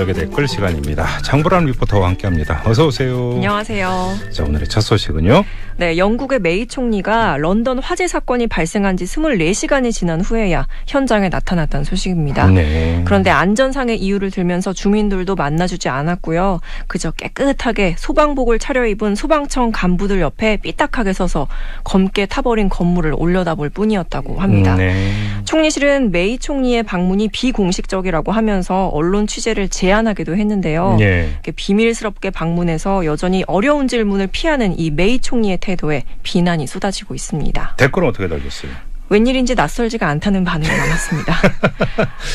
여기 댓글 시간입니다. 장보람 리포터와 함께합니다. 어서 오세요. 안녕하세요. 자 오늘의 첫 소식은요. 네, 영국의 메이 총리가 런던 화재 사건이 발생한 지 24시간이 지난 후에야 현장에 나타났다는 소식입니다. 네. 그런데 안전상의 이유를 들면서 주민들도 만나주지 않았고요. 그저 깨끗하게 소방복을 차려입은 소방청 간부들 옆에 삐딱하게 서서 검게 타버린 건물을 올려다볼 뿐이었다고 합니다. 네. 총리실은 메이 총리의 방문이 비공식적이라고 하면서 언론 취재를 제 한하기도 했는데요. 예. 비밀스럽게 방문해서 여전히 어려운 질문을 피하는 이 메이 총리의 태도에 비난이 쏟아지고 있습니다. 댓글은 어떻게 달렸어요? 웬일인지 낯설지가 않다는 반응이 많았습니다.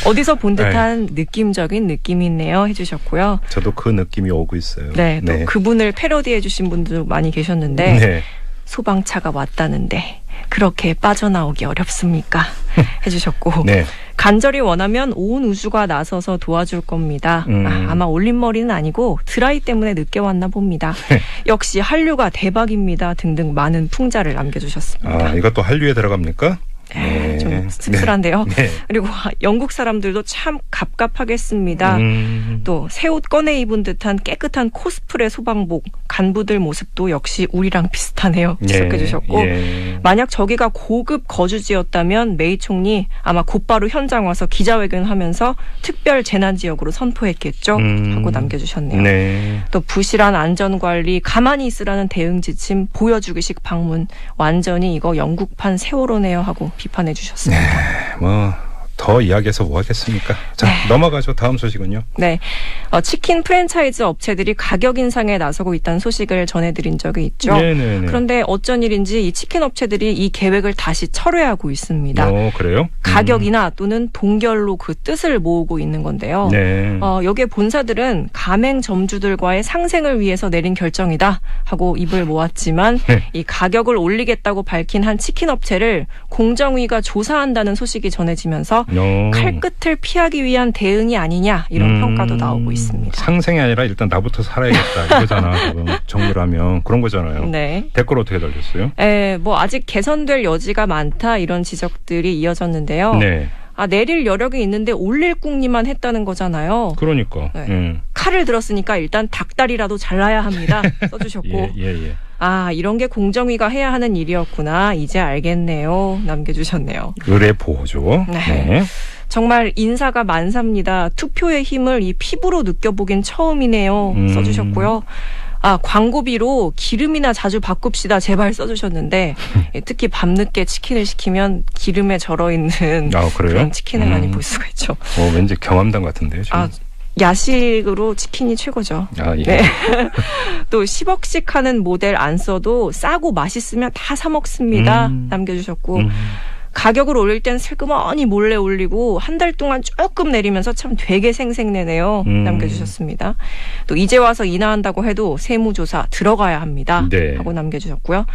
어디서 본 네. 듯한 느낌적인 느낌이 있네요 해주셨고요. 저도 그 느낌이 오고 있어요. 네, 또 그분을 패러디해 주신 분도 많이 계셨는데 네. 소방차가 왔다는데 그렇게 빠져나오기 어렵습니까? 해주셨고 네. 간절히 원하면 온 우주가 나서서 도와줄 겁니다. 음. 아, 아마 올림머리는 아니고 드라이 때문에 늦게 왔나 봅니다. 역시 한류가 대박입니다. 등등 많은 풍자를 남겨주셨습니다. 아 이것도 한류에 들어갑니까? 에, 좀 씁쓸한데요. 네. 그리고 영국 사람들도 참 갑갑하겠습니다. 음. 또 새 옷 꺼내 입은 듯한 깨끗한 코스프레 소방복 간부들 모습도 역시 우리랑 비슷하네요. 지적해 주셨고 예. 만약 저기가 고급 거주지였다면 메이 총리 아마 곧바로 현장 와서 기자회견하면서 특별 재난 지역으로 선포했겠죠. 음. 하고 남겨주셨네요. 네. 또 부실한 안전 관리, 가만히 있으라는 대응 지침, 보여주기식 방문, 완전히 이거 영국판 세월호네요 하고 비판해 주셨습니다. 뭐 더 이야기해서 뭐 하겠습니까? 자 네. 넘어가죠. 다음 소식은요. 네. 어, 치킨 프랜차이즈 업체들이 가격 인상에 나서고 있다는 소식을 전해드린 적이 있죠. 네네네. 그런데 어쩐 일인지 이 치킨 업체들이 이 계획을 다시 철회하고 있습니다. 어 그래요? 가격이나 또는 동결로 그 뜻을 모으고 있는 건데요. 음. 네. 어, 여기에 본사들은 가맹 점주들과의 상생을 위해서 내린 결정이다 하고 입을 모았지만 네. 이 가격을 올리겠다고 밝힌 한 치킨 업체를 공정위가 조사한다는 소식이 전해지면서 어. 칼끝을 피하기 위한 대응이 아니냐 이런 음, 평가도 나오고 있습니다. 상생이 아니라 일단 나부터 살아야겠다 이거잖아. 지금 정리를 하면 그런 거잖아요. 네. 댓글 어떻게 달렸어요? 에, 뭐 아직 개선될 여지가 많다 이런 지적들이 이어졌는데요. 네. 아 내릴 여력이 있는데 올릴 궁리만 했다는 거잖아요. 그러니까. 네. 예. 칼을 들었으니까 일단 닭다리라도 잘라야 합니다. 써주셨고 예, 예, 예. 아 이런 게 공정위가 해야 하는 일이었구나 이제 알겠네요 남겨주셨네요. 의뢰 보호죠. 네. 정말 인사가 만사입니다. 투표의 힘을 이 피부로 느껴보긴 처음이네요. 음. 써주셨고요. 아, 광고비로 기름이나 자주 바꿉시다. 제발 써주셨는데, 예, 특히 밤늦게 치킨을 시키면 기름에 절어있는 아? 그런 치킨을 많이 음. 볼 수가 있죠. 어, 왠지 경험담 같은데요, 지금. 아, 야식으로 치킨이 최고죠. 아, 예. 네. 또 10억씩 하는 모델 안 써도 싸고 맛있으면 다 사 먹습니다. 음. 남겨주셨고, 음. 가격을 올릴 땐 슬그머니 몰래 올리고 한 달 동안 조금 내리면서 참 되게 생생내네요. 음. 남겨주셨습니다. 또 이제 와서 인하한다고 해도 세무조사 들어가야 합니다. 네. 하고 남겨주셨고요.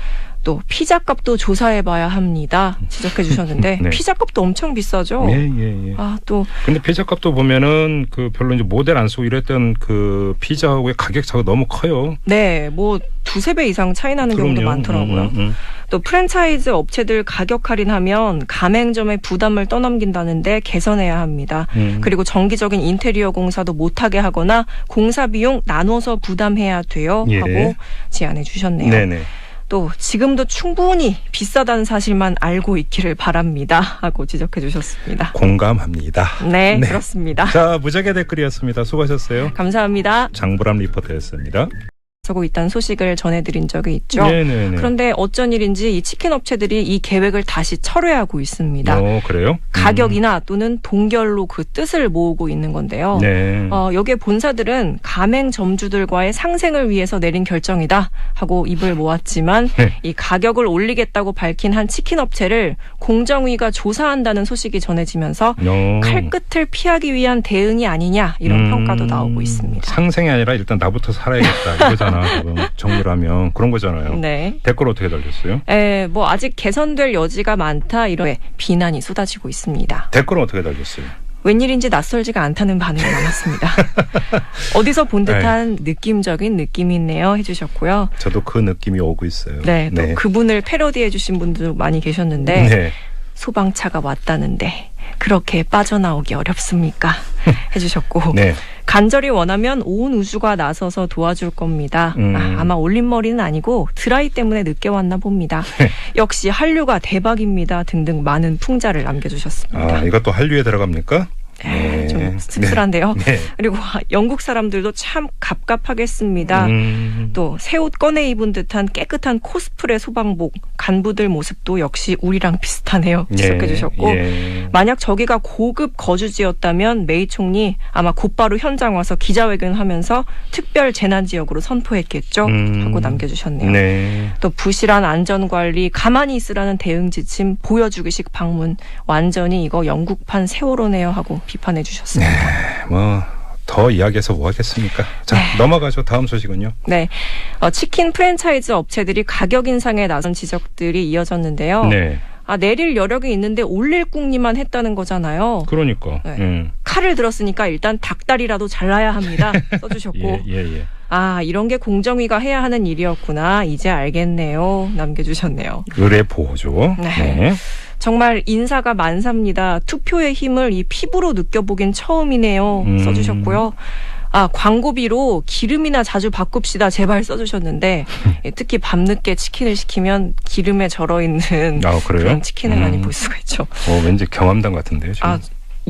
또 피자값도 조사해봐야 합니다. 지적해 주셨는데 네. 피자값도 엄청 비싸죠. 예, 예, 예. 아 또 근데 피자 값도 보면은 그 별로 이제 모델 안 쓰고 이랬던 그 피자하고의 가격 차가 너무 커요. 네, 뭐 두세 배 이상 차이 나는 경우도 그럼요. 많더라고요. 음, 음, 또 프랜차이즈 업체들 가격 할인하면 가맹점의 부담을 떠넘긴다는데 개선해야 합니다. 음. 그리고 정기적인 인테리어 공사도 못하게 하거나 공사 비용 나눠서 부담해야 돼요. 예. 하고 제안해 주셨네요. 네네. 또 지금도 충분히 비싸다는 사실만 알고 있기를 바랍니다. 하고 지적해 주셨습니다. 공감합니다. 네, 네. 그렇습니다. 자, 무적의 댓글이었습니다. 수고하셨어요. 감사합니다. 장보람 리포터였습니다. 서고 있다는 소식을 전해드린 적이 있죠. 네네네. 그런데 어쩐 일인지 이 치킨 업체들이 이 계획을 다시 철회하고 있습니다. 어, 그래요? 가격이나 또는 동결로 그 뜻을 모으고 있는 건데요. 음. 네. 어, 여기에 본사들은 가맹 점주들과의 상생을 위해서 내린 결정이다 하고 입을 모았지만 네. 이 가격을 올리겠다고 밝힌 한 치킨 업체를 공정위가 조사한다는 소식이 전해지면서 어. 칼끝을 피하기 위한 대응이 아니냐 이런 음, 평가도 나오고 있습니다. 상생이 아니라 일단 나부터 살아야겠다 이거잖아. 정리를 하면 그런 거잖아요. 네. 댓글 어떻게 달렸어요? 에, 뭐 아직 개선될 여지가 많다 이런 비난이 쏟아지고 있습니다. 댓글은 어떻게 달렸어요? 웬일인지 낯설지가 않다는 반응이 많았습니다. 어디서 본 네. 듯한 느낌적인 느낌이 있네요 해주셨고요. 저도 그 느낌이 오고 있어요. 네, 또 그분을 패러디해 주신 분도 많이 계셨는데 네. 소방차가 왔다는데 그렇게 빠져나오기 어렵습니까? 해주셨고 네. 간절히 원하면 온 우주가 나서서 도와줄 겁니다. 음. 아, 아마 올림머리는 아니고 드라이 때문에 늦게 왔나 봅니다. 역시 한류가 대박입니다. 등등 많은 풍자를 남겨주셨습니다. 아, 이것도 한류에 들어갑니까? 에, 좀 씁쓸한데요. 네. 그리고 영국 사람들도 참 갑갑하겠습니다. 음, 또새 옷 꺼내 입은 듯한 깨끗한 코스프레 소방복 간부들 모습도 역시 우리랑 비슷하네요. 지적해 주셨고 예. 만약 저기가 고급 거주지였다면 메이 총리 아마 곧바로 현장 와서 기자회견하면서 특별 재난 지역으로 선포했겠죠. 음. 하고 남겨주셨네요. 네. 또 부실한 안전 관리, 가만히 있으라는 대응 지침, 보여주기식 방문, 완전히 이거 영국판 세월호네요 하고 비판해 주셨습니다. 뭐, 더 이야기해서 뭐 하겠습니까? 자, 넘어가죠. 다음 소식은요. 네, 어, 치킨 프랜차이즈 업체들이 가격 인상에 나선 지적들이 이어졌는데요. 네. 아 내릴 여력이 있는데 올릴 궁리만 했다는 거잖아요. 그러니까. 네. 음. 칼을 들었으니까 일단 닭다리라도 잘라야 합니다. 써주셨고 예, 예, 예. 아 이런 게 공정위가 해야 하는 일이었구나 이제 알겠네요. 남겨주셨네요. 의뢰 보호죠. 네. 정말 인사가 만사입니다. 투표의 힘을 이 피부로 느껴보긴 처음이네요. 음. 써주셨고요. 아, 광고비로 기름이나 자주 바꿉시다. 제발 써주셨는데, 예, 특히 밤늦게 치킨을 시키면 기름에 절어 있는 아? 그런 치킨을 음. 많이 볼 수가 있죠. 어, 왠지 경험담 같은데요. 지금. 아,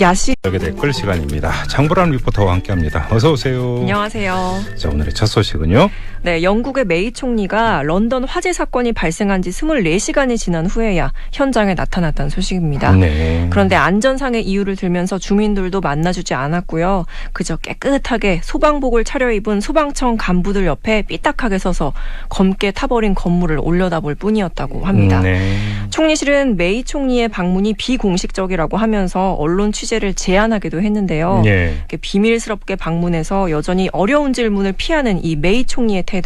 야식. 여기 댓글 시간입니다. 장보람 리포터와 함께합니다. 어서 오세요. 안녕하세요. 자, 오늘의 첫 소식은요. 네, 영국의 메이 총리가 런던 화재 사건이 발생한 지 24시간이 지난 후에야 현장에 나타났다는 소식입니다. 네. 그런데 안전상의 이유를 들면서 주민들도 만나주지 않았고요. 그저 깨끗하게 소방복을 차려입은 소방청 간부들 옆에 삐딱하게 서서 검게 타버린 건물을 올려다볼 뿐이었다고 합니다. 음, 네. 총리실은 메이 총리의 방문이 비공식적이라고 하면서 언론 취재를 제한하기도 했는데요. 예. 이렇게 비밀스럽게 방문해서 여전히 어려운 질문을 피하는 이 메이 총리의 태도